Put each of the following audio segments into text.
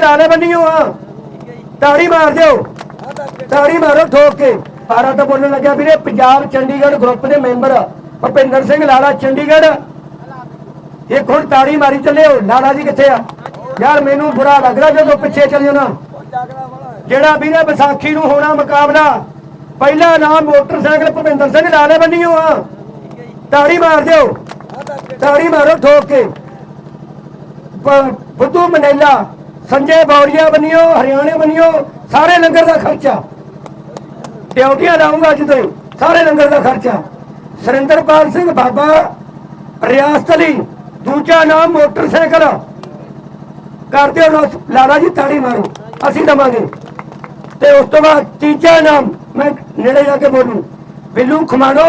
ਲਾਲੇ ਬੰਨੀਓ ਆ। ਤਾੜੀ ਮਾਰ ਦਿਓ। ਤਾੜੀ ਮਾਰੋ ਠੋਕ ਕੇ। ਸਾਰਾ ਤਾਂ ਬੋਲਣ ਲੱਗਿਆ ਵੀਰੇ, ਪੰਜਾਬ ਚੰਡੀਗੜ੍ਹ ਗਰੁੱਪ ਦੇ ਮੈਂਬਰ ਭੁਪਿੰਦਰ ਸਿੰਘ ਲਾਲਾ, ਚੰਡੀਗੜ੍ਹ। ਇਹ ਹੁਣ ਤਾੜੀ ਮਾਰੀ ਚੱਲਿਓ। ਲਾਲਾ ਜੀ ਕਿੱਥੇ ਆ? ਯਾਰ ਮੈਨੂੰ ਬੁਰਾ ਲੱਗਦਾ ਜਦੋਂ ਪਿੱਛੇ ਚੱਲ ਜਾਣਾ ਜਿਹੜਾ ਵੀਰੇ ਵਿਸਾਖੀ ਨੂੰ ਹੋਣਾ ਮੁਕਾਬਲਾ, ਪਹਿਲਾ ਨਾਮ ਮੋਟਰਸਾਈਕਲ ਭੁਪਿੰਦਰ ਸਿੰਘ ਲਾਲੇ ਬੰਨੀਓ ਆ। ਤਾੜੀ ਮਾਰ ਦਿਓ। ਤਾੜੀ ਮਾਰੋ ਠੋਕ ਕੇ। ਬੁੱਧੂ ਮਨੇਲਾ ਸੰਜੇ ਬੌੜੀਆ ਬੰਨਿਓ ਹਰਿਆਣੇ ਬੰਨਿਓ ਸਾਰੇ ਲੰਗਰ ਦਾ ਖਰਚਾ। ਡਿਊਟੀਆਂ ਲਾਉਂਗਾ ਅੱਜ ਤੋਂ ਹੀ, ਸਾਰੇ ਲੰਗਰ ਦਾ ਖਰਚਾ। ਸੁਰਿੰਦਰਪਾਲ ਸਿੰਘ ਬਾਬਾ ਰਿਆਸਤ ਦੂਜਾ ਨਾਮ ਮੋਟਰਸਾਈਕਲ। ਕਰਦੇ ਹੋ ਲਾਲਾ ਜੀ ਤਾੜੀ ਮਾਰੋ ਅਸੀਂ ਦਵਾਂਗੇ। ਤੇ ਉਸ ਤੋਂ ਬਾਅਦ ਤੀਜਾ ਨਾਮ ਮੈਂ ਨੇੜੇ ਜਾ ਕੇ ਬੋਲੂ। ਬਿੱਲੂ ਖਮਾਣੋ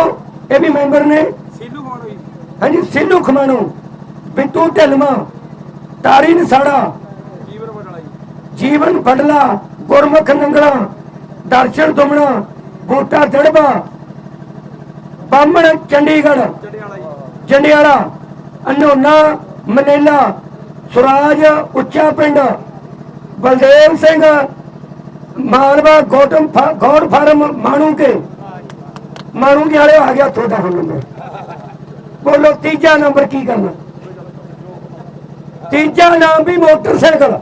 ਇਹ ਵੀ ਮੈਂਬਰ ਨੇ। ਸੀਲੂ ਹੋਈ ਹਾਂਜੀ ਸਿੱਧੂ ਖਮਾਣੋ ਬਿੱਟੂ ਢਿਲਮਾ ਤਾਰੀ ਨਸਾੜਾ ਜੀਵਨ ਬਡਲਾ ਗੁਰਮੁਖ ਨੰਗਲਾ ਦਰਸ਼ਨ ਦੁਮਣਾ ਬੂਟਾ ਦੜਬਾ ਬਾਹਮਣ ਚੰਡੀਗੜ੍ਹ, ਜੰਡਿਆਲਾ, ਅਨੋਨਾ, ਮਨੇਲਾ, ਸੁਰਾਜ, ਉੱਚਾ ਪਿੰਡ, ਬਲਦੇਵ ਸਿੰਘ, ਮਾਲਵਾ, ਗੋਟਮ ਫਾ- farm Manuke Manuke ਵਾਲੇ ਆ ਗਿਆ ਤੁਹਾਡਾ ਹੁਣ ਨੰਬਰ ਬੋਲੋ, ਤੀਜਾ ਨੰਬਰ ਕੀ ਕਰਨਾ? ਤੀਜਾ ਨਾਮ ਵੀ ਮੋਟਰਸਾਈਕਲ।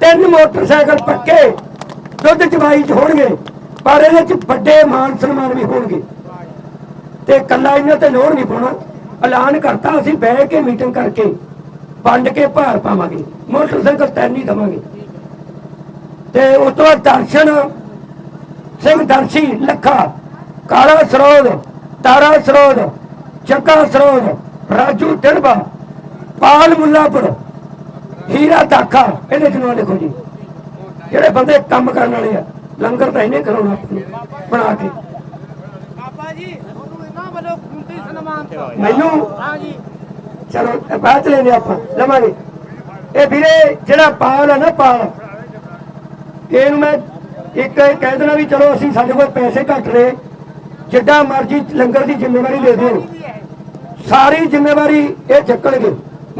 ਤਿੰਨ ਮੋਟਰਸਾਈਕਲ ਪੱਕੇ, ਦੁੱਧ ਚਵਾਈ ਚ ਹੋਣਗੇ, ਪਰ ਇਹਦੇ ਚ ਵੱਡੇ ਮਾਨ ਸਨਮਾਨ ਵੀ ਹੋਣਗੇ। ਤੇ ਕੱਲਾ ਇਹਨਾਂ ਤੇ ਲੋੜ ਨਹੀਂ ਪਾਉਣਾ। ਐਲਾਨ ਕਰਤਾ ਅਸੀਂ, ਬਹਿ ਕੇ ਮੀਟਿੰਗ ਕਰਕੇ ਵੰਡ ਕੇ ਭਾਰ ਪਾਵਾਂਗੇ, ਮੋਟਰਸਾਈਕਲ ਤਿੰਨ ਹੀ ਦਵਾਂਗੇ। ਤੇ ਉਸ ਤੋਂ ਬਾਅਦ ਦਰਸ਼ਨ ਸਿੰਘ ਦਰਸ਼ੀ, ਲੱਖਾ, ਕਾਲਾ ਸਰੋਦ, ਤਾਰਾ ਸਰੋਦ ਚੱਕਾ ਸਰੋਦ, ਰਾਜੂ ਟਿੜਬਾ ਪਾਲ ਮੁੱਲਾਪੁਰ ਹੀਰਾ ਦਾਖਾ ਇਹਦੇ ਨਾਂ ਲਿਖੋ ਜੀ। ਜਿਹੜੇ ਬੰਦੇ ਕੰਮ ਕਰਨ ਵਾਲੇ ਆ ਲੰਗਰ ਤਾਂ ਇਹਨੇ ਕਰਾਉਣਾ ਬਣਾ ਕੇ। ਬਾਬਾ ਜੀ ਤੁਹਾਨੂੰ ਇਹਨਾਂ ਵੱਲੋਂ ਕੀਮਤੀ ਸਨਮਾਨ ਮੈਨੂੰ? ਹਾਂ ਜੀ। ਚਲੋ ਬਾਅਦ ਲੈਨੇ ਆਪਾਂ ਲਵਾਂਗੇ। ਇਹ ਵੀਰੇ ਜਿਹੜਾ ਪਾਲ ਹੈ ਨਾ ਪਾਲ ਇਹਨੂੰ ਮੈਂ ਇੱਕ ਕਹਿ ਦੇਣਾ ਵੀ ਚਲੋ ਅਸੀਂ ਸਾਡੇ ਕੋਲ ਪੈਸੇ ਘੱਟ ਨੇ ਜਿੱਡਾ ਮਰਜ਼ੀ ਲੰਗਰ ਦੀ ਜ਼ਿੰਮੇਵਾਰੀ ਦੇ ਦਿਓ। ਸਾਰੀ ਜ਼ਿੰਮੇਵਾਰੀ ਇਹ ਚੱਕਣਗੇ।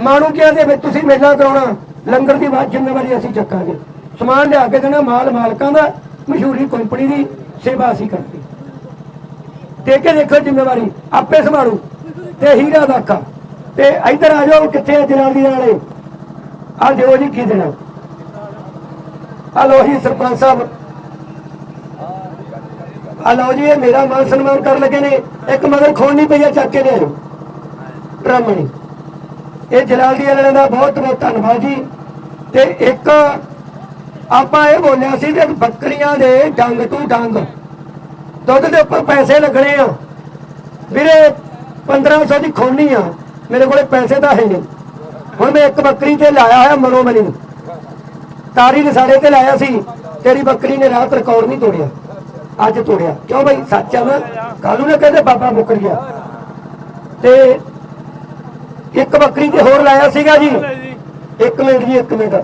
ਮਾਣੂ ਕਿਹਾ ਦੇ ਵਿੱਚ ਤੁਸੀਂ ਮੇਲਾ ਕਰਾਉਣਾ? ਲੰਗਰ ਦੀ ਬਾਅਦ ਜ਼ਿੰਮੇਵਾਰੀ ਅਸੀਂ ਚੱਕਾਂਗੇ। ਸਮਾਨ ਲਿਆ ਕੇ ਦੇਣਾ ਮਾਲ ਮਾਲਕਾਂ ਦਾ, ਮਸ਼ਹੂਰੀ ਕੰਪਨੀ ਦੀ ਸੇਵਾ ਅਸੀਂ ਕਰਦੇ ਦੇ ਕੇ ਦੇਖੋ ਜ਼ਿੰਮੇਵਾਰੀ, ਆਪੇ ਸੰਭਾਲੂ। ਤੇ ਹੀਰਾ ਦਾਖਾ ਤੇ ਇੱਧਰ ਆ ਜਾਓ, ਕਿੱਥੇ ਆ ਜਲਾਲੀ ਵਾਲੇ? ਆ ਦਿਓ ਜੀ, ਕੀ ਦੇਣਾ? ਆ ਲੋ ਜੀ, ਸਰਪੰਚ ਸਾਹਿਬ। ਆ ਲਓ ਜੀ, ਇਹ ਮੇਰਾ ਮਾਨ ਸਨਮਾਨ ਕਰਨ ਲੱਗੇ ਨੇ। ਇੱਕ ਮਗਰ ਖੋਣ ਨਹੀਂ ਪਈ ਚੱਕ ਕੇ ਲਿਆਓ ਡਰਾਮਣੀ ਇਹ ਜਲਾਲਦੀ ਵਾਲਿਆਂ ਦਾ ਬਹੁਤ ਬਹੁਤ ਧੰਨਵਾਦ ਜੀ। ਤੇ ਇੱਕ ਆਪਾਂ ਇਹ ਬੋਲਿਆ ਸੀ ਕਿ ਬੱਕਰੀਆਂ ਦੇ ਡੰਗ ਟੂ ਡੰਗ। ਦੁੱਧ ਦੇ ਉੱਪਰ ਪੈਸੇ ਲੱਗਣੇ ਆ। ਵੀਰੇ 1500 ਦੀ ਖੋਣੀ ਆ। ਮੇਰੇ ਕੋਲੇ ਪੈਸੇ ਤਾਂ ਹੈ ਨਹੀਂ। ਹੁਣ ਮੈਂ ਇੱਕ ਬੱਕਰੀ ਤੇ ਲਾਇਆ ਹੋਇਆ ਮਨੋ ਮਨੀ ਨੂੰ ਤਾਰੀ ਦੇ ਸਾਡੇ ਤੇ ਲਾਇਆ ਸੀ। ਤੇਰੀ ਬੱਕਰੀ ਨੇ ਰਾਤ ਰਿਕਾਰਡ ਨਹੀਂ ਤੋੜਿਆ। ਅੱਜ ਤੋੜਿਆ। ਕਿਉਂ ਭਾਈ ਸੱਚ ਆ ਨਾ। ਕੱਲ ਨੇ ਕਹਿੰਦੇ ਬਾਬਾ ਮੁੱਕਰ ਗਿਆ। ਤੇ ਇੱਕ ਬੱਕਰੀ ਤੇ ਹੋਰ ਲਾਇਆ ਸੀਗਾ ਜੀ। ਇੱਕ ਮਿੰਟ ਜੀ ਇੱਕ ਮਿੰਟ।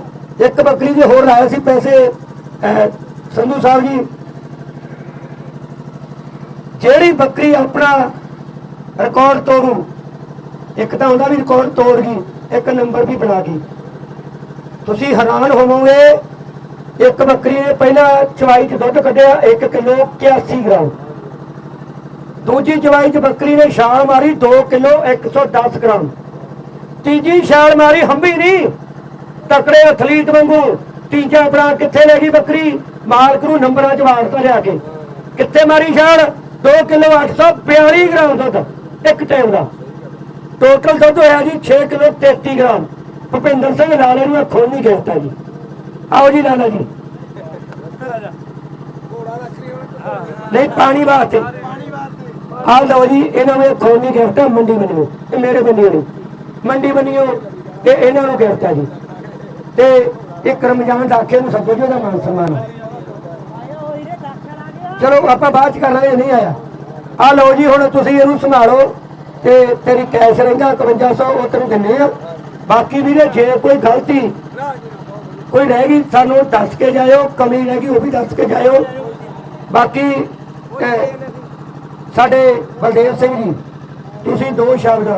ਇੱਕ ਬੱਕਰੀ ਤੇ ਹੋਰ ਲਾਇਆ ਸੀ ਪੈਸੇ ਸੰਧੂ ਸਾਹਿਬ ਜੀ। ਜਿਹੜੀ ਬੱਕਰੀ ਆਪਣਾ ਰਿਕਾਰਡ ਤੋੜੂ ਇੱਕ ਤਾਂ ਹੁੰਦਾ ਵੀ ਰਿਕਾਰਡ ਤੋੜ ਗਈ ਇੱਕ ਨੰਬਰ ਵੀ ਬਣਾ ਗਈ। ਤੁਸੀਂ ਹੈਰਾਨ ਹੋਵੋਗੇ ਇੱਕ ਬੱਕਰੀ ਨੇ ਪਹਿਲਾਂ ਚਵਾਈ 'ਚ ਦੁੱਧ ਕੱਢਿਆ 1 ਕਿਲੋ 81 ਗ੍ਰਾਮ। ਦੂਜੀ ਚਵਾਈ 'ਚ ਬੱਕਰੀ ਨੇ ਛਾਲ ਮਾਰੀ 2 ਕਿਲੋ 110 ਗ੍ਰਾਮ। ਤੀਜੀ ਛਾਲ ਮਾਰੀ ਹੰਬੀ ਨਹੀਂ ਤਕੜੇ ਐਥਲੀਟ ਵਾਂਗੂ ਤੀਜਾ ਬਣਾ ਕਿੱਥੇ ਲੈ ਗਈ ਬੱਕਰੀ? ਮਾਲਕ ਨੂੰ ਨੰਬਰਾਂ 'ਚ ਵਾਰਤਾ ਲਿਆ ਕੇ। ਕਿੱਥੇ ਮਾਰੀ ਛਾਲ? 2 ਕਿਲੋ 842 ਗ੍ਰਾਮ ਦੁੱਧ ਇੱਕ ਟਾਈਮ ਦਾ। ਟੋਟਲ ਦੁੱਧ ਹੋਇਆ ਜੀ 6 ਕਿਲੋ 33 ਗ੍ਰਾਮ। ਭੁਪਿੰਦਰ ਸਿੰਘ ਲਾਲੇ ਨੂੰ ਖੋਲ ਨਹੀਂ ਗਿਰਤਾ ਜੀ। ਆਓ ਜੀ ਲਾਲਾ ਜੀ। ਨਹੀਂ ਪਾਣੀ ਵਾਸਤੇ। ਆ ਲਓ ਜੀ ਇਹਨਾਂ ਨੂੰ ਖੋਲ ਨਹੀਂ ਗਿਰਤਾ ਮੰਡੀ ਬਣਿਓ ਇਹ ਮੇਰੇ ਬੰਦੀ ਨਹੀਂ ਮੰਡੀ ਬਣਿਓ ਤੇ ਇਹਨਾਂ ਨੂੰ ਗਿਰਤਾ ਜੀ। ਤੇ ਇੱਕ ਰਮਜ਼ਾਨ ਦਾਖੇ ਨੂੰ ਸੱਜੋ ਜੀ ਉਹਦਾ ਮਾਨ ਸਨਮਾਨ। ਚਲੋ ਆਪਾਂ ਬਾਅਦ ਚ ਕਰ ਲਾਂਗੇ ਨਹੀਂ ਆਇਆ। ਆ ਲਓ ਜੀ, ਹੁਣ ਤੁਸੀਂ ਇਹਨੂੰ ਸੰਭਾਲੋ ਤੇ ਤੇਰੀ ਕੈਸ਼ ਰਹਿੰਦਾ 5100 ਉਹ ਤੈਨੂੰ ਦਿੰਨੇ ਆ। ਬਾਕੀ ਵੀਰੇ, ਜੇ ਕੋਈ ਗਲਤੀ ਕੋਈ ਰਹਿ ਗਈ, ਸਾਨੂੰ ਦੱਸ ਕੇ ਜਾਇਓ, ਕਮੀ ਰਹਿ ਗਈ, ਉਹ ਵੀ ਦੱਸ ਕੇ ਜਾਇਓ। ਬਾਕੀ ਸਾਡੇ ਬਲਦੇਵ ਸਿੰਘ ਜੀ, ਤੁਸੀਂ ਦੋ ਸ਼ਬਦ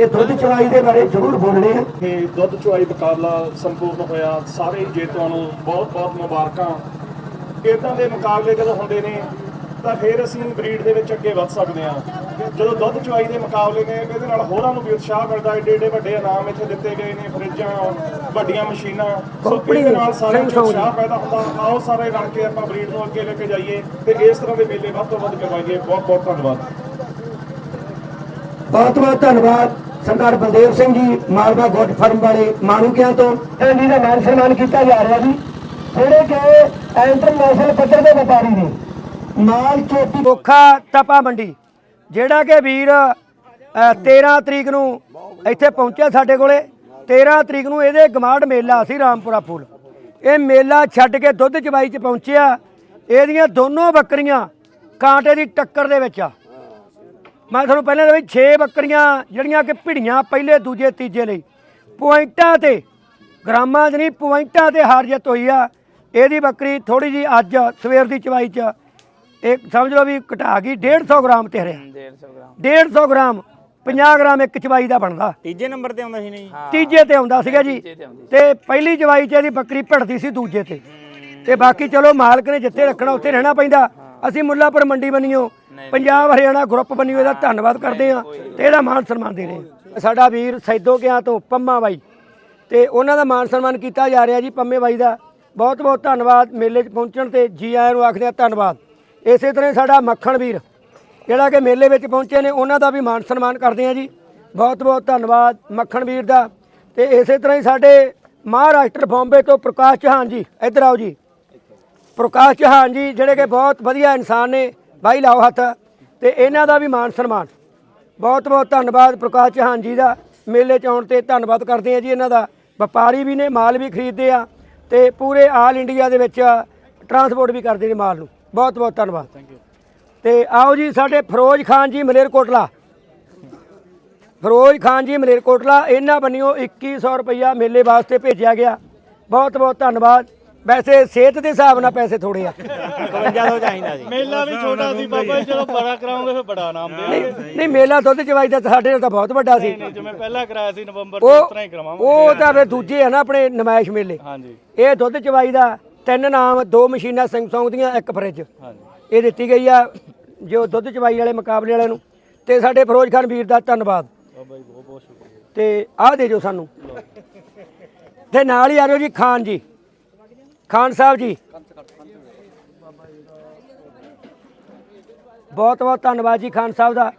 ਇਹ ਦੁੱਧ ਚਵਾਈ ਦੇ ਬਾਰੇ ਜ਼ਰੂਰ ਬੋਲਣੇ ਆ। ਇਹ ਦੁੱਧ ਚੁਆਈ ਮੁਕਾਬਲਾ ਸੰਪੂਰਨ ਹੋਇਆ। ਸਾਰੇ ਜੇਤੂਆਂ ਨੂੰ ਬਹੁਤ ਬਹੁਤ ਮੁਬਾਰਕਾਂ। ਇਦਾਂ ਦੇ ਮੁਕਾਬਲੇ ਜਦੋਂ ਹੁੰਦੇ ਨੇ ਤਾਂ ਫਿਰ ਅਸੀਂ ਬਰੀਡ ਦੇ ਵਿੱਚ ਅੱਗੇ ਵੱਧ ਸਕਦੇ ਹਾਂ। ਜਦੋਂ ਦੁੱਧ ਚੁਆਈ ਦੇ ਮੁਕਾਬਲੇ ਨੇ ਇਹਦੇ ਨਾਲ ਹੋਰਾਂ ਨੂੰ ਵੀ ਉਤਸ਼ਾਹ ਮਿਲਦਾ। ਏਡੇ ਏਡੇ ਵੱਡੇ ਇਨਾਮ ਇੱਥੇ ਦਿੱਤੇ ਗਏ ਨੇ ਫਰਿੱਜਾਂ ਵੱਡੀਆਂ ਮਸ਼ੀਨਾਂ। ਸੋ ਇਹਦੇ ਨਾਲ Samsung ਉਤਸ਼ਾਹ ਪੈਦਾ ਹੁੰਦਾ। ਆਓ ਸਾਰੇ ਰਲ ਕੇ ਆਪਾਂ ਬਰੀਡ ਨੂੰ ਅੱਗੇ ਲੈ ਕੇ ਜਾਈਏ ਤੇ ਇਸ ਤਰ੍ਹਾਂ ਦੇ ਮੇਲੇ ਵੱਧ ਤੋਂ ਵੱਧ ਕਰਵਾਈਏ। ਬਹੁਤ ਬਹੁਤ ਧੰਨਵਾਦ। ਬਹੁਤ ਬਹੁਤ ਧੰਨਵਾਦ। ਸਰਦਾਰ ਬਲਦੇਵ ਸਿੰਘ ਜੀ ਮਾਲਵਾ ਗੁੱਡ ਫਰਮ ਵਾਲੇ ਮਾਨੂਕਿਆਂ ਤੋਂ ਇਹਨਾਂ ਦਾ ਮਾਨ ਸਨਮਾਨ ਕੀਤਾ ਜਾ ਰਿਹਾ ਜੀ। ਜਿਹੜੇ ਕਿ ਇੰਟਰਨੈਸ਼ਨਲ ਪੱਧਰ ਦੇ ਵਪਾਰੀ ਨੇ। ਮਾਲ ਚੋਟੀ ਕੋਖਾ ਤਪਾ ਮੰਡੀ ਜਿਹੜਾ ਕਿ ਵੀਰ ਅ, 13 ਤਰੀਕ ਨੂੰ ਇੱਥੇ ਪਹੁੰਚਿਆ ਸਾਡੇ ਕੋਲੇ। 13 ਤਰੀਕ ਨੂੰ ਇਹਦੇ ਗਮਾੜ ਮੇਲਾ ਸੀ ਰਾਮਪੁਰਾ ਫੂਲ। ਇਹ ਮੇਲਾ ਛੱਡ ਕੇ ਦੁੱਧ ਚਵਾਈ ਚ ਪਹੁੰਚਿਆ। ਇਹਦੀਆਂ ਦੋਨੋਂ ਬੱਕਰੀਆਂ ਕਾਂਟੇ ਦੀ ਟੱਕਰ ਦੇ ਵਿੱਚ ਆ। ਮੈਂ ਤੁਹਾਨੂੰ ਪਹਿਲਾਂ ਦੱਸਿਆ 6 ਬੱਕਰੀਆਂ ਜਿਹੜੀਆਂ ਕਿ ਭਿੜੀਆਂ ਪਹਿਲੇ ਦੂਜੇ ਤੀਜੇ ਲਈ। ਪੁਆਇੰਟਾਂ ਤੇ ਗ੍ਰਾਮਾਂ 'ਚ ਨਹੀਂ ਪੁਆਇੰਟਾਂ ਤੇ ਹਾਰ ਜਿੱਤ ਹੋਈ ਆ। ਇਹਦੀ ਬੱਕਰੀ ਥੋੜੀ ਜੀ ਅੱਜ ਸਵੇਰ ਦੀ ਚਵਾਈ 'ਚ ਇੱਕ ਸਮਝ ਲਓ ਵੀ ਘਟਾ ਗਈ 150 ਗ੍ਰਾਮ ਤੇ ਹਰਿਆ 150 ਗ੍ਰਾਮ। 150 ਗ੍ਰਾਮ 50 ਗ੍ਰਾਮ ਇੱਕ ਚਵਾਈ ਦਾ ਬਣਦਾ। ਤੀਜੇ ਨੰਬਰ ਤੇ ਆਉਂਦਾ ਸੀ ਨਹੀਂ? ਤੀਜੇ ਤੇ ਆਉਂਦਾ ਸੀਗਾ ਜੀ। ਤੀਜੇ ਤੇ ਆਉਂਦੀ ਤੇ ਪਹਿਲੀ ਚਵਾਈ 'ਚ ਇਹਦੀ ਬੱਕਰੀ ਭਿੜਦੀ ਸੀ ਦੂਜੇ ਤੇ। ਤੇ ਬਾਕੀ ਚਲੋ ਮਾਲਕ ਨੇ ਜਿੱਥੇ ਰੱਖਣਾ ਉੱਥੇ ਰਹਿਣਾ ਪੈਂਦਾ। ਅਸੀਂ ਮੁੱਲਾਪੁਰ ਮੰਡੀ ਬੰਨਿਓ ਪੰਜਾਬ ਹਰਿਆਣਾ ਗਰੁੱਪ ਬੰਨਿਓ ਇਹਦਾ ਧੰਨਵਾਦ ਕਰਦੇ ਆ ਤੇ ਇਹਦਾ ਮਾਨ ਸਨਮਾਨ ਦੇ ਰਹੇ ਸਾਡਾ ਵੀਰ ਸੈਦੋ ਕਿਆਂ ਤੋਂ ਪੰਮਾ ਬਾਈ ਤੇ ਉਹਨਾਂ ਦਾ ਮਾਨ ਸਨਮਾਨ ਕੀਤਾ ਜਾ ਰਿਹਾ ਜੀ ਪੰਮੇ ਬਾਈ ਦਾ। ਬਹੁਤ ਬਹੁਤ ਧੰਨਵਾਦ ਮੇਲੇ 'ਚ ਪਹੁੰਚਣ ਤੇ ਜੀ ਆਇਆਂ ਨੂੰ ਆਖਦੇ ਆ ਧੰਨਵਾਦ। ਇਸੇ ਤਰ੍ਹਾਂ ਸਾਡਾ ਮੱਖਣ ਵੀਰ ਜਿਹੜਾ ਕਿ ਮੇਲੇ ਵਿੱਚ ਪਹੁੰਚੇ ਨੇ ਉਹਨਾਂ ਦਾ ਵੀ ਮਾਨ ਸਨਮਾਨ ਕਰਦੇ ਆ ਜੀ। ਬਹੁਤ ਬਹੁਤ ਧੰਨਵਾਦ ਮੱਖਣ ਵੀਰ ਦਾ। ਤੇ ਇਸੇ ਤਰ੍ਹਾਂ ਹੀ ਸਾਡੇ ਮਹਾਰਾਸ਼ਟਰ ਬੰਬੇ ਤੋਂ ਪ੍ਰਕਾਸ਼ ਚੌਹਾਨ ਜੀ ਇੱਧਰ ਆਓ ਜੀ। ਪ੍ਰਕਾਸ਼ ਚੌਹਾਨ ਜੀ ਜਿਹੜੇ ਕਿ ਬਹੁਤ ਵਧੀਆ ਇਨਸਾਨ ਨੇ ਬਾਈ ਲਾਓ ਹੱਥ। ਤੇ ਇਹਨਾਂ ਦਾ ਵੀ ਮਾਨ ਸਨਮਾਨ। ਬਹੁਤ ਬਹੁਤ ਧੰਨਵਾਦ ਪ੍ਰਕਾਸ਼ ਚੌਹਾਨ ਜੀ ਦਾ। ਮੇਲੇ 'ਚ ਆਉਣ ਤੇ ਧੰਨਵਾਦ ਕਰਦੇ ਆ ਜੀ ਇਹਨਾਂ ਦਾ। ਵਪਾਰੀ ਵੀ ਨੇ ਮਾਲ ਵੀ ਖਰੀਦਦੇ ਆ। ਤੇ ਪੂਰੇ ਆਲ ਇੰਡੀਆ ਦੇ ਵਿੱਚ ਟਰਾਂਸਪੋਰਟ ਵੀ ਕਰਦੇ ਨੇ ਮਾਲ ਨੂੰ। ਬਹੁਤ ਬਹੁਤ ਧੰਨਵਾਦ। ਤੇ ਆਓ ਜੀ ਸਾਡੇ ਫਿਰੋਜ਼ ਖਾਨ ਜੀ ਮਲੇਰਕੋਟਲਾ। ਫਿਰੋਜ਼ ਖਾਨ ਜੀ ਮਲੇਰਕੋਟਲਾ ਇਹਨਾਂ ਬੰਨਿਓ 2100 ਰੁਪਇਆ ਮੇਲੇ ਵਾਸਤੇ ਭੇਜਿਆ ਗਿਆ। ਬਹੁਤ ਬਹੁਤ ਧੰਨਵਾਦ। ਵੈਸੇ ਸਿਹਤ ਦੇ ਹਿਸਾਬ ਨਾਲ ਪੈਸੇ ਥੋੜੇ ਆ। 55 ਚਾਹੀਦਾ ਸੀ। ਮੇਲਾ ਵੀ ਛੋਟਾ ਸੀ ਬਾਬਾ ਜੀ ਚਲੋ ਬੜਾ ਕਰਾਉਂਗੇ ਫਿਰ ਬੜਾ ਨਾਮ ਦੇ ਨਹੀਂ ਨਹੀਂ ਮੇਲਾ ਦੁੱਧ ਚਵਾਈ ਦਾ ਸਾਡੇ ਨਾਲ ਤਾਂ ਬਹੁਤ ਵੱਡਾ ਸੀ। ਜਿਵੇਂ ਪਹਿਲਾਂ ਕਰਾਇਆ ਸੀ ਨਵੰਬਰ ਚ ਉਸ ਉਹ ਤਰ੍ਹਾਂ ਹੀ ਕਰਾਵਾਂਗੇ। ਉਹ ਤਾਂ ਫਿਰ ਦੂਜੇ ਆ ਨਾ ਆਪਣੇ ਨਮਾਇਸ਼ ਮੇਲੇ। ਹਾਂਜੀ। ਇਹ ਦੁੱਧ ਚਵਾਈ ਦਾ ਤਿੰਨ ਨਾਮ ਦੋ ਮਸ਼ੀਨਾਂ ਸੈਮਸੰਗ ਦੀਆਂ ਇੱਕ ਫਰਿੱਜ। ਹਾਂਜੀ। ਇਹ ਦਿੱਤੀ ਗਈ ਆ ਜੋ ਦੁੱਧ ਚਵਾਈ ਵਾਲੇ ਮੁਕਾਬਲੇ ਵਾਲਿਆਂ ਨੂੰ। ਤੇ ਸਾਡੇ ਫਿਰੋਜ਼ ਖਾਨ ਵੀਰ ਦਾ ਧੰਨਵਾਦ। ਬਾਬਾ ਜੀ ਬਹੁਤ ਬਹੁਤ ਸ਼ੁਕਰੀਆ। ਤੇ ਆਹ ਦੇ ਜੋ ਸਾਨੂੰ। ਤੇ ਨਾਲ ਹੀ ਆ ਜਾਓ ਜੀ ਖਾਨ ਜੀ। ਖਾਨ ਸਾਹਿਬ ਜੀ। ਬਹੁਤ ਬਹੁਤ ਧੰਨਵਾਦ ਜੀ ਖਾਨ ਸਾਹਿਬ ਦਾ।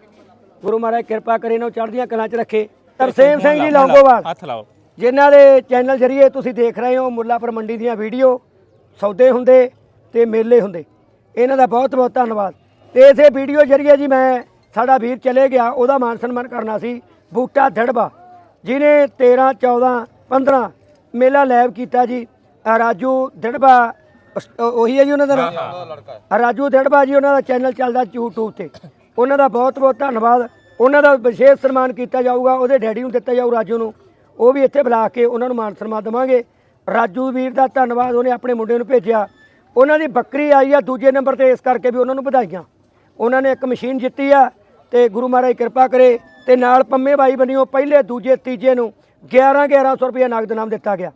ਗੁਰੂ ਮਹਾਰਾਜ ਕਿਰਪਾ ਕਰੇ ਇਹਨੂੰ ਚੜ੍ਹਦੀਆਂ ਕਲਾਂ 'ਚ ਰੱਖੇ। ਤਰਸੇਮ ਸਿੰਘ ਜੀ ਲੌਂਗੋਵਾਲ। ਹੱਥ ਲਾਓ। ਜਿਨ੍ਹਾਂ ਦੇ ਚੈਨਲ ਜਰੀਏ ਤੁਸੀਂ ਦੇਖ ਰਹੇ ਹੋ ਮੁੱਲਾਪੁਰ ਮੰਡੀ ਦੀਆਂ ਵੀਡੀਓ ਸੌਦੇ ਹੁੰਦੇ ਤੇ ਮੇਲੇ ਹੁੰਦੇ। ਇਹਨਾਂ ਦਾ ਬਹੁਤ ਬਹੁਤ ਧੰਨਵਾਦ। ਤੇ ਇਸੇ ਵੀਡੀਓ ਜਰੀਏ ਜੀ ਮੈਂ ਸਾਡਾ ਵੀਰ ਚਲੇ ਗਿਆ ਉਹਦਾ ਮਾਨ ਸਨਮਾਨ ਕਰਨਾ ਸੀ ਬੂਟਾ ਧੜਬਾ। ਜਿਨੇ 13 14 15 ਮੇਲਾ ਲੈਬ ਕੀਤਾ ਜੀ ਰਾਜੂ ਉਸ- ਉਹ- ਉਹੀ ਹੈ ਜੀ ਉਹਨਾਂ ਦਾ ਨਾਮ? ਆਹ ਰਾਜੂ ਧੜਬਾ ਜੀ ਉਹਨਾਂ ਦਾ ਚੈਨਲ ਚੱਲਦਾ YouTube ਤੇ। ਉਹਨਾਂ ਦਾ ਬਹੁਤ ਬਹੁਤ ਧੰਨਵਾਦ। ਉਹਨਾਂ ਦਾ ਵਿਸ਼ੇਸ਼ ਸਨਮਾਨ ਕੀਤਾ ਜਾਊਗਾ ਉਹਦੇ ਡੈਡੀ ਨੂੰ ਦਿੱਤਾ ਜਾਊ ਰਾਜੂ ਨੂੰ। ਉਹ ਵੀ ਇੱਥੇ ਬੁਲਾ ਕੇ ਉਹਨਾਂ ਨੂੰ ਮਾਨ ਸਨਮਾਨ ਦੇਵਾਂਗੇ। ਰਾਜੂ ਵੀਰ ਦਾ ਧੰਨਵਾਦ ਉਹਨੇ ਆਪਣੇ ਮੁੰਡੇ ਨੂੰ ਭੇਜਿਆ। ਉਹਨਾਂ ਦੀ ਬੱਕਰੀ ਆਈ ਆ ਦੂਜੇ ਨੰਬਰ ਤੇ ਇਸ ਕਰਕੇ ਵੀ ਉਹਨਾਂ ਨੂੰ ਵਧਾਈਆਂ। ਉਹਨਾਂ ਨੇ ਇੱਕ ਮਸ਼ੀਨ ਜਿੱਤੀ ਆ ਤੇ ਗੁਰੂ ਮਹਾਰਾਜ ਕਿਰਪਾ ਕਰੇ ਤੇ ਨਾਲ ਪੰਮੇ ਬਾਈ ਬਣਿਓ ਪਹਿਲੇ ਦੂਜੇ ਤੀਜੇ ਨੂੰ 11 1100 ਰੁਪਏ ਨਗਦ ਨਾਮ ਦਿੱਤਾ ਗਿਆ।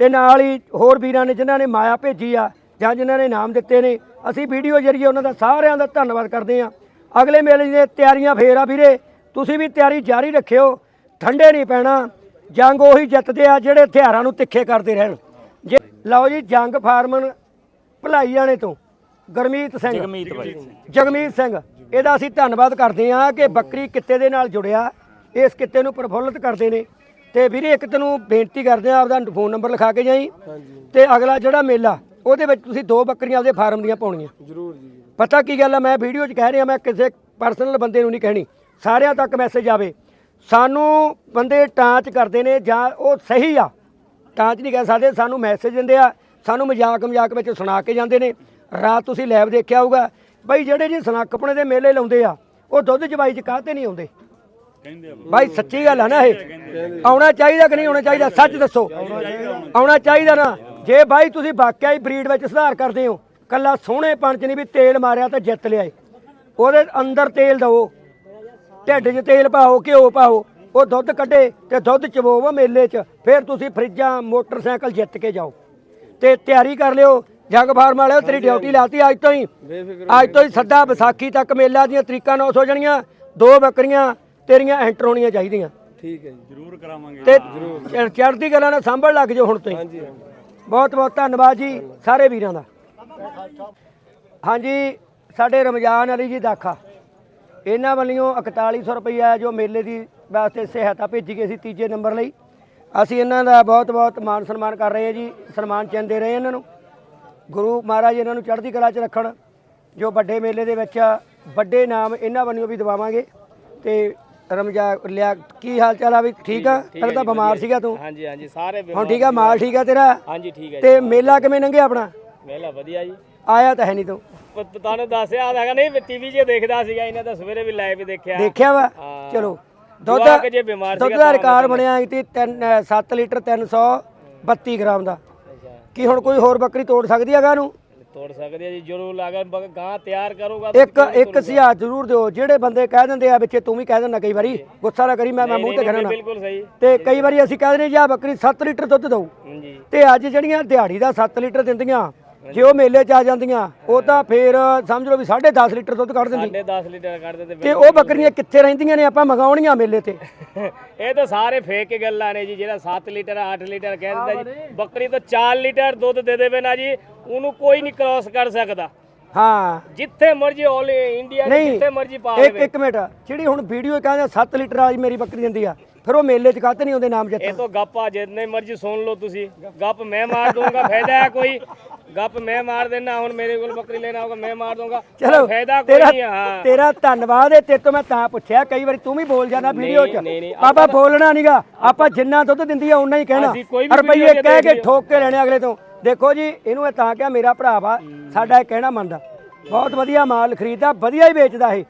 ਤੇ ਨਾਲ ਹੀ ਹੋਰ ਵੀਰਾਂ ਨੇ ਜਿਨ੍ਹਾਂ ਨੇ ਮਾਇਆ ਭੇਜੀ ਆ ਜਾਂ ਜਿਨ੍ਹਾਂ ਨੇ ਨਾਮ ਦਿੱਤੇ ਨੇ ਅਸੀਂ ਵੀਡੀਓ ਜਰੀਏ ਉਹਨਾਂ ਦਾ ਸਾਰਿਆਂ ਦਾ ਧੰਨਵਾਦ ਕਰਦੇ ਆ ਅਗਲੇ ਮੇਲੇ ਦੀਆਂ ਤਿਆਰੀਆਂ ਫੇਰ ਆ ਵੀਰੇ ਤੁਸੀਂ ਵੀ ਤਿਆਰੀ ਜਾਰੀ ਰੱਖਿਓ ਠੰਡੇ ਨਹੀਂ ਪੈਣਾ ਜੰਗ ਉਹੀ ਜਿੱਤਦੇ ਆ ਜਿਹੜੇ ਹਥਿਆਰਾਂ ਨੂੰ ਤਿੱਖੇ ਕਰਦੇ ਰਹਿਣ। ਜੇ ਲਓ ਜੀ ਜੰਗ ਫਾਰਮਨ ਭਲਾਈ ਵਾਲੇ ਤੋਂ ਗਰਮੀਤ ਸਿੰਘ। ਜਗਮੀਤ ਬਾਈ। ਜਗਮੀਤ ਸਿੰਘ ਇਹਦਾ ਅਸੀਂ ਧੰਨਵਾਦ ਕਰਦੇ ਹਾਂ ਕਿ ਬੱਕਰੀ ਕਿੱਤੇ ਦੇ ਨਾਲ ਜੁੜਿਆ ਇਸ ਕਿੱਤੇ ਨੂੰ ਪ੍ਰਫੁੱਲਤ ਕਰਦੇ ਨੇ। ਤੇ ਵੀਰੇ ਇੱਕ ਤੈਨੂੰ ਬੇਨਤੀ ਕਰਦੇ ਆ ਆਪਦਾ ਫੋਨ ਨੰਬਰ ਲਿਖਾ ਕੇ ਜਾਈ। ਤੇ ਅਗਲਾ ਜਿਹੜਾ ਮੇਲਾ ਉਹਦੇ ਵਿੱਚ ਤੁਸੀਂ ਦੋ ਬੱਕਰੀਆਂ ਆਪਦੇ ਫਾਰਮ ਦੀਆਂ ਪਾਉਣੀਆਂ। ਜਰੂਰ ਜੀ ਪਤਾ ਕੀ ਗੱਲ ਆ ਮੈਂ ਵੀਡੀਓ 'ਚ ਕਹਿ ਰਿਹਾ ਮੈਂ ਕਿਸੇ ਪਰਸਨਲ ਬੰਦੇ ਨੂੰ ਨਹੀਂ ਕਹਿਣੀ। ਸਾਰਿਆਂ ਤੱਕ ਮੈਸੇਜ ਆਵੇ। ਸਾਨੂੰ ਬੰਦੇ ਟਾਂਚ ਕਰਦੇ ਨੇ ਜਾਂ ਉਹ ਸਹੀ ਆ। ਟਾਂਚ ਨਹੀਂ ਕਹਿ ਸਕਦੇ ਸਾਨੂੰ ਮੈਸੇਜ ਦਿੰਦੇ ਆ। ਸਾਨੂੰ ਮਜ਼ਾਕ ਮਜ਼ਾਕ ਵਿੱਚ ਸੁਣਾ ਕੇ ਜਾਂਦੇ ਨੇ। ਰਾਤ ਤੁਸੀਂ ਲੈਬ ਦੇਖਿਆ ਹੋਊਗਾ। ਬਈ ਜਿਹੜੇ ਜੀ ਸਨੱਖਪਣੇ ਦੇ ਮੇਲੇ ਲਾਉਂਦੇ ਆ ਉਹ ਦੁੱਧ ਜਵਾਈ 'ਚ ਕਾਹਤੇ ਨਹੀਂ ਆਉਂਦੇ? ਬਾਈ ਸੱਚੀ ਗੱਲ ਆ ਨਾ ਇਹ। ਆਉਣਾ ਚਾਹੀਦਾ ਕਿ ਨਹੀਂ ਆਉਣਾ ਚਾਹੀਦਾ? ਸੱਚ ਦੱਸੋ। ਆਉਣਾ ਚਾਹੀਦਾ ਨਾ। ਜੇ ਬਾਈ ਤੁਸੀਂ ਵਾਕਿਆ ਹੀ ਬਰੀਡ ਵਿੱਚ ਸੁਧਾਰ ਕਰਦੇ ਹੋ ਕੱਲਾ ਸੋਹਣੇ ਪੰਚ ਨਹੀਂ ਵੀ ਤੇਲ ਮਾਰਿਆ ਤਾਂ ਜਿੱਤ ਲਿਆਏ। ਉਹਦੇ ਅੰਦਰ ਤੇਲ ਦਵੋ। ਢਿੱਡ 'ਚ ਤੇਲ ਪਾਓ ਘਿਓ ਪਾਓ। ਉਹ ਦੁੱਧ ਕੱਢੇ ਤੇ ਦੁੱਧ ਚਵੋਵੋ ਮੇਲੇ 'ਚ। ਫਿਰ ਤੁਸੀਂ ਫਰਿੱਜਾਂ ਮੋਟਰਸਾਈਕਲ ਜਿੱਤ ਕੇ ਜਾਓ। ਤੇ ਤਿਆਰੀ ਕਰ ਲਿਓ। ਜਗ ਫਾਰਮ ਵਾਲਿਓ ਤੇਰੀ ਡਿਊਟੀ ਲਾਤੀ ਅੱਜ ਤੋਂ ਹੀ। ਅੱਜ ਤੋਂ ਹੀ ਸੱਦਾ ਵਿਸਾਖੀ ਤੱਕ ਮੇਲਾ ਦੀਆਂ ਤਰੀਕਾਂ 900 ਹੋ ਜਾਣੀਆਂ ਦੋ ਬੱਕਰੀਆਂ ਤੇਰੀਆਂ ਐਂਟਰ ਹੋਣੀਆਂ ਚਾਹੀਦੀਆਂ। ਠੀਕ ਹੈ ਜੀ ਜ਼ਰੂਰ ਕਰਾਵਾਂਗੇ। ਤੇ ਚੜ੍ਹ- ਚੜ੍ਹਦੀ ਗੱਲਾਂ ਨਾਲ ਸੰਭਲ ਲੱਗ ਜਾਓ ਹੁਣ ਤੋਂ ਹੀ ਹਾਂਜੀ। ਬਹੁਤ ਬਹੁਤ ਧੰਨਵਾਦ ਜੀ ਸਾਰੇ ਵੀਰਾਂ ਦਾ। ਹਾਂਜੀ ਸਾਡੇ ਰਮਜ਼ਾਨ ਅਲੀ ਜੀ ਦਾਖਾ ਇਹਨਾਂ ਵੱਲੋਂ 4100 ਰੁਪਈਆ ਜੋ ਮੇਲੇ ਦੀ ਵਾਸਤੇ ਸਹਾਇਤਾ ਭੇਜੀ ਗਈ ਸੀ ਤੀਜੇ ਨੰਬਰ ਲਈ। ਅਸੀਂ ਇਹਨਾਂ ਦਾ ਬਹੁਤ ਬਹੁਤ ਮਾਨ ਸਨਮਾਨ ਕਰ ਰਹੇ ਹਾਂ ਜੀ ਸਨਮਾਨ ਚਿੰਨ੍ਹ ਦੇ ਰਹੇ ਇਹਨਾਂ ਨੂੰ। ਗੁਰੂ ਮਹਾਰਾਜ ਇਹਨਾਂ ਨੂੰ ਚੜ੍ਹਦੀ ਕਲਾ 'ਚ ਰੱਖਣ ਜੋ ਵੱਡੇ ਮੇਲੇ ਦੇ ਵਿੱਚ ਵੱਡੇ ਨਾਮ ਇਹਨਾਂ ਵੱਲੋਂ ਵੀ ਦਵਾਵਾਂਗੇ। ਤੇ ਰਮਜਾ ਲਿਆ ਕੀ ਹਾਲ ਚਾਲ ਆ ਵੀ? ਠੀਕ ਆ? ਪਹਿਲਾਂ ਤਾਂ ਬਿਮਾਰ ਸੀਗਾ ਤੂੰ। ਹਾਂਜੀ ਹਾਂਜੀ ਸਾਰੇ ਹੁਣ ਠੀਕ ਆ ਮਾਲ ਠੀਕ ਆ ਤੇਰਾ? ਹਾਂਜੀ ਠੀਕ ਹੈ ਤੇ ਮੇਲਾ ਕਿਵੇਂ ਲੰਘਿਆ ਆਪਣਾ? ਮੇਲਾ ਵਧੀਆ ਜੀ। ਆਇਆ ਤਾਂ ਹੈ ਨਹੀਂ ਤੂੰ। ਤੁਹਾਨੂੰ ਦੱਸਿਆ ਹੈਗਾ ਨਹੀਂ ਟੀਵੀ 'ਚ ਦੇਖਦਾ ਸੀਗਾ ਇਹਨਾਂ ਦਾ ਸਵੇਰੇ ਵੀ ਲਾਈਵ ਦੇਖਿਆ। ਦੇਖਿਆ ਵਾ। ਚਲੋ ਦੁੱਧ ਜਵਾਕ ਜੇ ਬਿਮਾਰ ਦੁੱਧ ਦਾ ਤਾਂ ਰਿਕਾਰਡ ਬਣਿਆ ਸੀ 7 ਲੀਟਰ 332 ਗ੍ਰਾਮ ਦਾ। ਕੀ ਹੁਣ ਕੋਈ ਹੋਰ ਬੱਕਰੀ ਤੋੜ ਸਕਦੀ ਹੈਗਾ ਨੂੰ ਤੋੜ ਸਕਦੇ ਆ ਜੀ ਜਰੂਰ ਲਾਗਾ ਗਾਂ ਤਿਆਰ ਕਰੂਗਾ ਇੱਕ ਇੱਕ ਸਿਆ ਜ਼ਰੂਰ ਦਿਓ ਜਿਹੜੇ ਬੰਦੇ ਕਹਿ ਦਿੰਦੇ ਆ ਵਿੱਚੇ ਤੂੰ ਵੀ ਕਹਿ ਦਿੰਦਾ ਕਈ ਵਾਰੀ ਗੁੱਸਾ ਨਾ ਕਰੀ ਮੈਂ ਮੈਂ ਮੂੰਹ ਤੇ ਖੜਨਾ ਬਿਲਕੁਲ ਸਹੀ। ਤੇ ਕਈ ਵਾਰੀ ਅਸੀਂ ਕਹਿ ਦਿੰਦੇ ਜੀ ਆਹ ਬੱਕਰੀ 7 ਲੀਟਰ ਦੁੱਧ ਦਊ। ਹਾਂਜੀ। ਤੇ ਅੱਜ ਜਿਹੜੀਆਂ ਦਿਹਾੜੀ ਦਾ 7 ਲੀਟਰ ਦਿੰਦੀਆਂ ਜੇ ਉਹ ਮੇਲੇ 'ਚ ਆ ਜਾਂਦੀਆਂ ਉਹ ਤਾਂ ਫੇਰ ਸਮਝ ਲਓ ਵੀ 10.5 ਲੀਟਰ ਦੁੱਧ ਕੱਢ ਦਿੰਦੀ। ਸਾਡੇ 10 ਲੀਟਰ ਕੱਢਦੇ ਤੇ ਤੇ ਉਹ ਬੱਕਰੀਆਂ ਕਿੱਥੇ ਰਹਿੰਦੀਆਂ ਨੇ ਆਪਾਂ ਮੰਗਾਉਣੀਆਂ ਮੇਲੇ ਤੇ। ਇਹ ਤਾਂ ਸਾਰੇ ਫੇਕ ਗੱਲਾਂ ਨੇ ਜੀ ਜਿਹੜਾ 7 ਲੀਟਰ 8 ਲੀਟਰ ਕਹਿ ਦਿੰਦਾ ਜੀ। ਬੱਕਰੀ ਤੋਂ 4 ਲੀਟਰ ਦੁੱਧ ਦੇ ਦੇਵੇ ਨਾ ਜੀ ਉਹਨੂੰ ਕੋਈ ਨਹੀਂ ਕ੍ਰਾਸ ਕਰ ਸਕਦਾ। ਹਾਂ। ਜਿੱਥੇ ਮਰਜ਼ੀ ਆਲ ਇੰਡੀਆ ਦੇ ਨਹੀਂ ਜਿੱਥੇ ਮਰਜ਼ੀ ਪਾ ਇੱਕ ਦੇਵੇ। ਇੱਕ ਮਿੰਟ। ਜਿਹੜੀ ਹੁਣ ਵੀਡੀਓ ਕਹਿੰਦੇ 7 ਲੀਟਰ ਵਾਲੀ ਮੇਰੀ ਬੱਕਰੀ ਦਿੰਦੀ ਆ। ਫਿਰ ਉਹ ਮੇਲੇ 'ਚ ਕਾਹਤੇ ਨਹੀਂ ਉਹਦੇ ਨਾਮ ਇਹ ਜਿੱਤ ਤਾਂ ਗੱਪ ਆ ਜਿੰਨੇ ਮਰਜ਼ੀ ਸੁਣ ਲਓ ਤੁਸੀਂ। ਗੱਪ ਮੈਂ ਮਾਰ ਦੂੰਗਾ ਫਾਇਦਾ ਹੈ ਕੋਈ। ਗੱਪ ਮੈਂ ਮਾਰ ਦੇਣਾ ਹੁਣ ਮੇਰੇ ਕੋਲ ਬੱਕਰੀ ਲੈਣਾ ਹੋਗਾ ਮੈਂ ਮਾਰ ਦੂੰਗਾ ਚਲੋ ਫਾਇਦਾ ਕੋਈ ਤੇਰਾ ਨਹੀਂ ਹੈ, ਹਾਂ। ਤੇਰਾ ਧੰਨਵਾਦ ਹੈ ਤੇਰੇ ਤੋਂ ਮੈਂ ਤਾਂ ਪੁੱਛਿਆ ਕਈ ਵਾਰੀ ਤੂੰ ਵੀ ਬੋਲ ਜਾਣਾ ਵੀਡੀਓ 'ਚ। ਨਹੀਂ, ਨਹੀਂ, ਆਪਾਂ ਬੋਲਣਾ ਨਹੀਂਗਾ ਆਪਾਂ ਜਿੰਨਾ ਦੁੱਧ ਦਿੰਦੀ ਆ ਉਨਾ ਹੀ ਕਹਿਣਾ। ਅਸੀਂ ਕੋਈ ਵੀ ਰੁਪਈਏ 'ਚ ਕਹਿ ਕੇ ਲਿਓ। ਠੋਕ ਕੇ ਲੈਣੇ ਅਗਲੇ ਤੋਂ। ਦੇਖੋ ਜੀ ਇਹਨੂੰ ਇਹ ਤਾਂ ਕਿਹਾ ਮੇਰਾ ਭਰਾ ਵਾ ਸਾਡਾ ਇਹ ਕਹਿਣਾ ਮੰਨਦਾ। ਬਹੁਤ ਵਧੀਆ ਮਾਲ ਖਰੀਦਦਾ ਵਧੀਆ ਹੀ ਵੇਚਦਾ ਇਹ।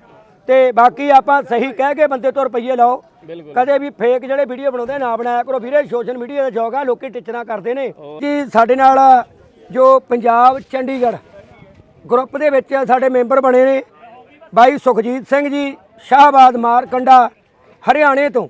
ਤੇ ਬਾਕੀ ਆਪਾਂ ਸਹੀ ਕਹਿ ਕੇ ਬੰਦੇ ਤੋਂ ਰੁਪਈਏ ਲਾਓ। ਕਦੇ ਵੀ ਫੇਕ ਜਿਹੜੇ ਵੀਡੀਓ ਬਣਾਉਂਦੇ ਨਾ ਬਣਾਇਆ ਕਰੋ ਵੀਰੇ ਸੋਸ਼ਲ ਮੀਡੀਆ ਦਾ ਜੋਗ ਆ ਲੋਕੀ ਟਿਚਰਾਂ ਕਰਦੇ ਨੇ। ਜੀ ਸਾਡੇ ਨਾਲ ਜੋ ਪੰਜਾਬ ਚੰਡੀਗੜ੍ਹ ਗਰੁੱਪ ਦੇ ਵਿੱਚ ਸਾਡੇ ਮੈਂਬਰ ਬਣੇ ਨੇ ਬਾਈ ਸੁਖਜੀਤ ਸਿੰਘ ਜੀ ਸ਼ਾਹਬਾਦ ਮਾਰਕੰਡਾ ਹਰਿਆਣੇ ਤੋਂ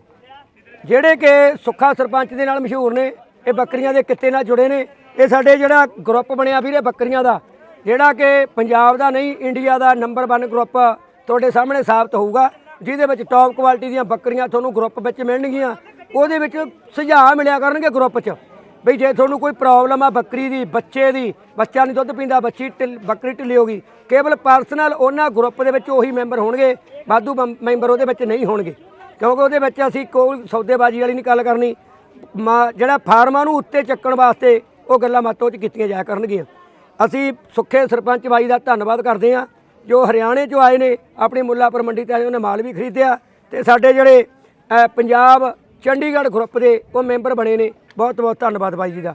ਜਿਹੜੇ ਕਿ ਸੁੱਖਾ ਸਰਪੰਚ ਦੇ ਨਾਲ ਮਸ਼ਹੂਰ ਨੇ। ਇਹ ਬੱਕਰੀਆਂ ਦੇ ਕਿੱਤੇ ਨਾਲ ਜੁੜੇ ਨੇ। ਇਹ ਸਾਡੇ ਜਿਹੜਾ ਗਰੁੱਪ ਬਣਿਆ ਵੀਰੇ ਬੱਕਰੀਆਂ ਦਾ, ਜਿਹੜਾ ਕਿ ਪੰਜਾਬ ਦਾ ਨਹੀਂ ਇੰਡੀਆ ਦਾ ਨੰਬਰ 1 ਗਰੁੱਪ ਤੁਹਾਡੇ ਸਾਹਮਣੇ ਸਾਬਤ ਹੋਊਗਾ, ਜਿਹਦੇ ਵਿੱਚ ਟੌਪ ਕੁਆਲਿਟੀ ਦੀਆਂ ਬੱਕਰੀਆਂ ਤੁਹਾਨੂੰ ਗਰੁੱਪ ਵਿੱਚ ਮਿਲਣਗੀਆਂ। ਉਹਦੇ ਵਿੱਚ ਸੁਝਾਅ ਮਿਲਿਆ ਕਰਨਗੇ ਗਰੁੱਪ 'ਚ ਬਈ ਜੇ ਤੁਹਾਨੂੰ ਕੋਈ ਪ੍ਰੋਬਲਮ ਆ ਬੱਕਰੀ ਦੀ, ਬੱਚੇ ਦੀ, ਬੱਚਾ ਨਹੀਂ ਦੁੱਧ ਪੀਂਦਾ, ਬੱਚੀ ਢਿੱਲ- ਬੱਕਰੀ ਢਿੱਲੀ ਹੋ ਗਈ, ਕੇਵਲ ਪਰਸਨਲ ਉਹਨਾਂ ਗਰੁੱਪ ਦੇ ਵਿੱਚ ਉਹੀ ਮੈਂਬਰ ਹੋਣਗੇ, ਵਾਧੂ ਮੰ- ਮੈਂਬਰ ਉਹਦੇ ਵਿੱਚ ਨਹੀਂ ਹੋਣਗੇ। ਕਿਉਂਕਿ ਉਹਦੇ ਵਿੱਚ ਅਸੀਂ ਕੋਈ ਸੌਦੇਬਾਜ਼ੀ ਵਾਲੀ ਨਹੀਂ ਗੱਲ ਕਰਨੀ। ਮਾ- ਜਿਹੜਾ ਫਾਰਮਾਂ ਨੂੰ ਉੱਤੇ ਚੱਕਣ ਵਾਸਤੇ ਉਹ ਗੱਲਾਂ ਮਾਤੋਂ ਚ ਕੀਤੀਆਂ ਜਾ ਕਰਨਗੀਆਂ। ਅਸੀਂ ਸੁੱਖੇ ਸਰਪੰਚ ਬਾਈ ਦਾ ਧੰਨਵਾਦ ਕਰਦੇ ਹਾਂ, ਜੋ ਹਰਿਆਣੇ ਚੋਂ ਆਏ ਨੇ, ਆਪਣੀ ਮੁੱਲਾਪੁਰ ਮੰਡੀ ਤੇ ਆਏ, ਉਹਨੇ ਮਾਲ ਵੀ ਖਰੀਦਿਆ ਤੇ ਸਾਡੇ ਜਿਹੜੇ ਪੰਜਾਬ ਚੰਡੀਗੜ੍ਹ ਗਰੁੱਪ ਦੇ ਉਹ ਮੈਂਬਰ ਬਣੇ ਨੇ। ਬਹੁਤ ਬਹੁਤ ਧੰਨਵਾਦ ਬਾਈ ਜੀ ਦਾ।